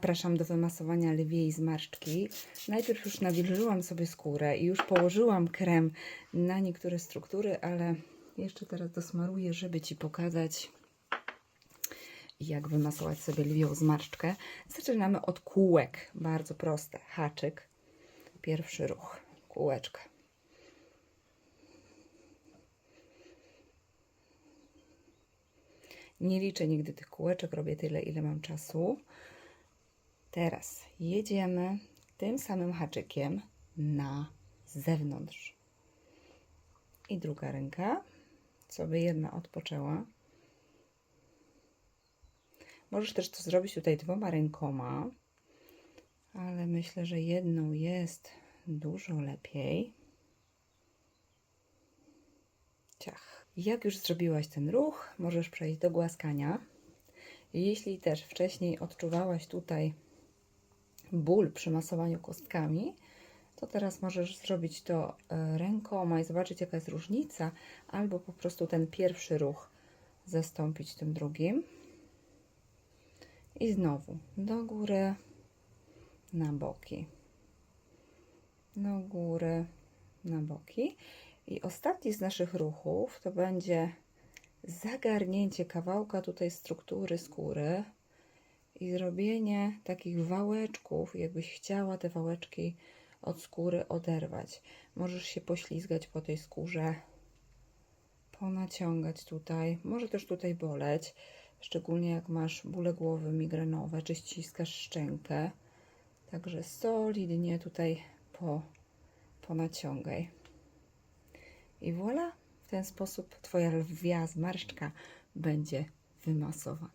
Zapraszam do wymasowania lwiej zmarszczki. Najpierw już nawilżyłam sobie skórę i już położyłam krem na niektóre struktury, ale jeszcze teraz dosmaruję, żeby Ci pokazać, jak wymasować sobie lwią zmarszczkę. Zaczynamy od kółek. Bardzo proste. Haczyk. Pierwszy ruch. Kółeczka. Nie liczę nigdy tych kółeczek, robię tyle, ile mam czasu. Teraz jedziemy tym samym haczykiem na zewnątrz. I druga ręka, co by jedna odpoczęła. Możesz też to zrobić tutaj dwoma rękoma, ale myślę, że jedną jest dużo lepiej. Ciach. Jak już zrobiłaś ten ruch, możesz przejść do głaskania. Jeśli też wcześniej odczuwałaś tutaj ból przy masowaniu kostkami, to teraz możesz zrobić to e, rękoma i zobaczyć, jaka jest różnica, albo po prostu ten pierwszy ruch zastąpić tym drugim. I znowu do góry, na boki, do góry, na boki. I ostatni z naszych ruchów to będzie zagarnięcie kawałka tutaj struktury skóry i zrobienie takich wałeczków, jakbyś chciała te wałeczki od skóry oderwać. Możesz się poślizgać po tej skórze, ponaciągać tutaj, może też tutaj boleć, szczególnie jak masz bóle głowy migrenowe, czy ściskasz szczękę. Także solidnie tutaj po, ponaciągaj. I voilà, w ten sposób Twoja lwia zmarszczka będzie wymasowana.